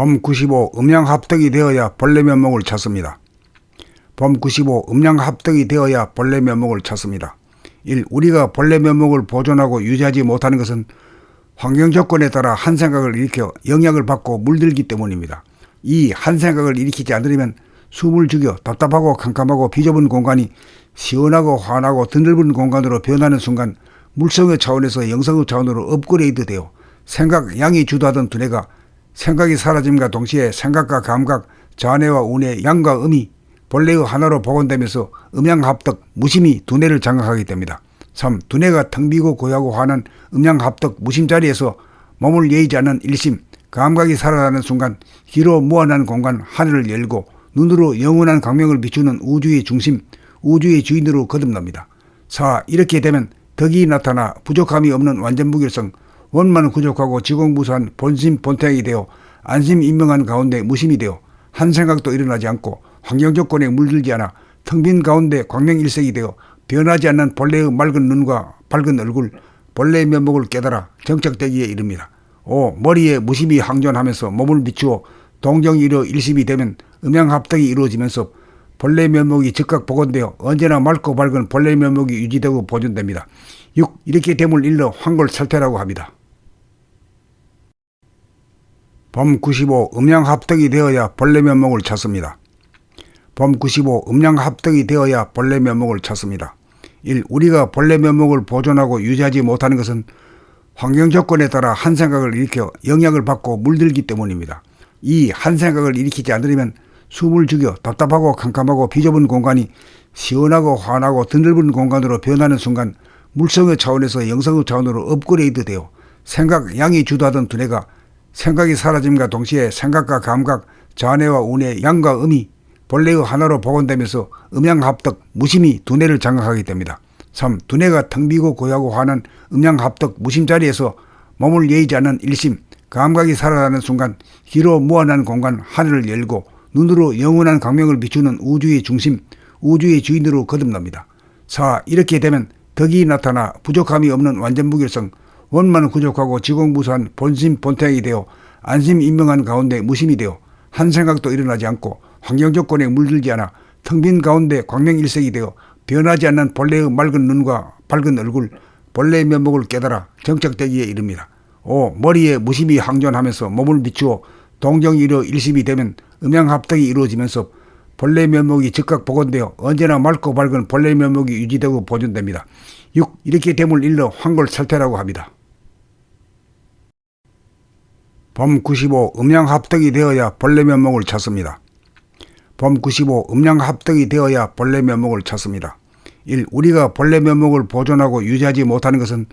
범95 음양 합덕이 되어야 벌레 면목을 찾습니다. 범95 음양 합덕이 되어야 벌레 면목을 찾습니다. 1. 우리가 벌레 면목을 보존하고 유지하지 못하는 것은 환경 조건에 따라 한 생각을 일으켜 영향을 받고 물들기 때문입니다. 2. 한 생각을 일으키지 않으려면 숨을 죽여 답답하고 캄캄하고 비좁은 공간이 시원하고 환하고 드넓은 공간으로 변하는 순간 물성의 차원에서 영성의 차원으로 업그레이드 되어 생각 양이 주도하던 두뇌가 생각이 사라짐과 동시에 생각과 감각, 자뇌와 운의 양과 음이 본래의 하나로 복원되면서 음양합덕, 무심히 두뇌를 장악하게 됩니다. 3. 두뇌가 텅 비고 고요하고 환한 음양합덕, 무심 자리에서 몸을 예의지 않는 일심, 감각이 살아나는 순간 기로 무한한 공간 하늘을 열고 눈으로 영원한 광명을 비추는 우주의 중심, 우주의 주인으로 거듭납니다. 4. 이렇게 되면 덕이 나타나 부족함이 없는 완전 무결성, 원만 부족하고 지공부수한 본심 본태이 되어 안심인명한 가운데 무심이 되어 한 생각도 일어나지 않고 환경 조건에 물들지 않아 텅 빈 가운데 광명 일색이 되어 변하지 않는 본래의 맑은 눈과 밝은 얼굴, 본래의 면목을 깨달아 정착되기에 이릅니다. 5. 머리에 무심히 항존하면서 몸을 비추어 동정이 이루어 일심이 되면 음양합덕이 이루어지면서 본래 면목이 즉각 복원되어 언제나 맑고 밝은 본래 면목이 유지되고 보존됩니다. 6. 이렇게 됨을 일러 황골 살태라고 합니다. 범 95 음양 합덕이 되어야 벌레 면목을 찾습니다. 범 95 음양 합덕이 되어야 벌레 면목을 찾습니다. 1. 우리가 벌레 면목을 보존하고 유지하지 못하는 것은 환경 조건에 따라 한 생각을 일으켜 영향을 받고 물들기 때문입니다. 2. 한 생각을 일으키지 않으려면 숨을 죽여 답답하고 캄캄하고 비좁은 공간이 시원하고 환하고 드넓은 공간으로 변하는 순간 물성의 차원에서 영성의 차원으로 업그레이드 되어 생각 양이 주도하던 두뇌가 생각이 사라짐과 동시에 생각과 감각, 자뇌와 운의 양과 음이 본래의 하나로 복원되면서 음양합덕, 무심히 두뇌를 장악하게 됩니다. 3. 두뇌가 텅 비고 고요하고 환한 음양합덕, 무심 자리에서 몸을 예의지 않는 일심, 감각이 살아나는 순간 기로 무한한 공간 하늘을 열고 눈으로 영원한 광명을 비추는 우주의 중심, 우주의 주인으로 거듭납니다. 4. 이렇게 되면 덕이 나타나 부족함이 없는 완전 무결성, 원만 부족하고 지공부수한 본심 본태이 되어 안심인명한 가운데 무심이 되어 한 생각도 일어나지 않고 환경 조건에 물들지 않아 텅 빈 가운데 광명 일색이 되어 변하지 않는 본래의 맑은 눈과 밝은 얼굴, 본래의 면목을 깨달아 정착되기에 이릅니다. 5. 머리에 무심히 항존하면서 몸을 비추어 동정이 이루어 일심이 되면 음양합덕이 이루어지면서 본래 면목이 즉각 복원되어 언제나 맑고 밝은 본래 면목이 유지되고 보존됩니다. 6. 이렇게 됨을 일러 황골 살태라고 합니다. 범95 음양 합덕이 되어야 벌레 면목을 찾습니다. 범95 음양 합덕이 되어야 벌레 면목을 찾습니다. 1. 우리가 벌레 면목을 보존하고 유지하지 못하는 것은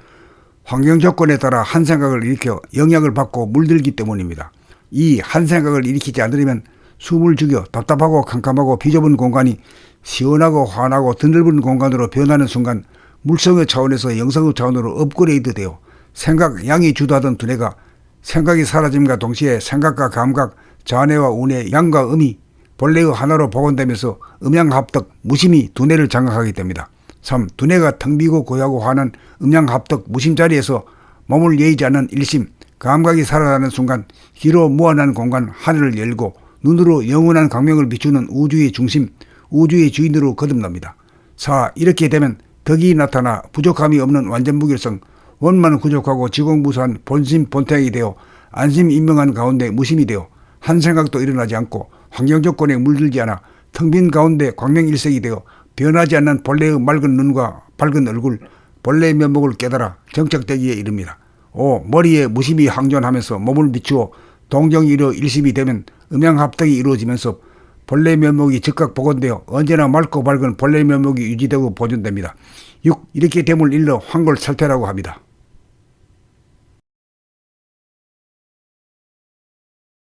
환경 조건에 따라 한 생각을 일으켜 영향을 받고 물들기 때문입니다. 2. 한 생각을 일으키지 않으려면 숨을 죽여 답답하고 캄캄하고 비좁은 공간이 시원하고 환하고 드넓은 공간으로 변하는 순간 물성의 차원에서 영성의 차원으로 업그레이드 되어 생각 양이 주도하던 두뇌가 생각이 사라짐과 동시에 생각과 감각, 자뇌와 운의 양과 음이 본래의 하나로 복원되면서 음양합덕, 무심히 두뇌를 장악하게 됩니다. 3. 두뇌가 텅 비고 고요하고 환한 음양합덕, 무심 자리에서 몸을 예의지 않는 일심, 감각이 살아나는 순간 기로 무한한 공간 하늘을 열고 눈으로 영원한 광명을 비추는 우주의 중심, 우주의 주인으로 거듭납니다. 4. 이렇게 되면 덕이 나타나 부족함이 없는 완전 무결성, 원만 부족하고 지공부수한 본심 본태이 되어 안심인명한 가운데 무심이 되어 한 생각도 일어나지 않고 환경 조건에 물들지 않아 텅 빈 가운데 광명 일색이 되어 변하지 않는 본래의 맑은 눈과 밝은 얼굴, 본래의 면목을 깨달아 정착되기에 이릅니다. 5. 머리에 무심히 항존하면서 몸을 비추어 동정이 이루어 일심이 되면 음양합덕이 이루어지면서 본래 면목이 즉각 복원되어 언제나 맑고 밝은 본래 면목이 유지되고 보존됩니다. 6. 이렇게 됨을 일러 황골 살태라고 합니다.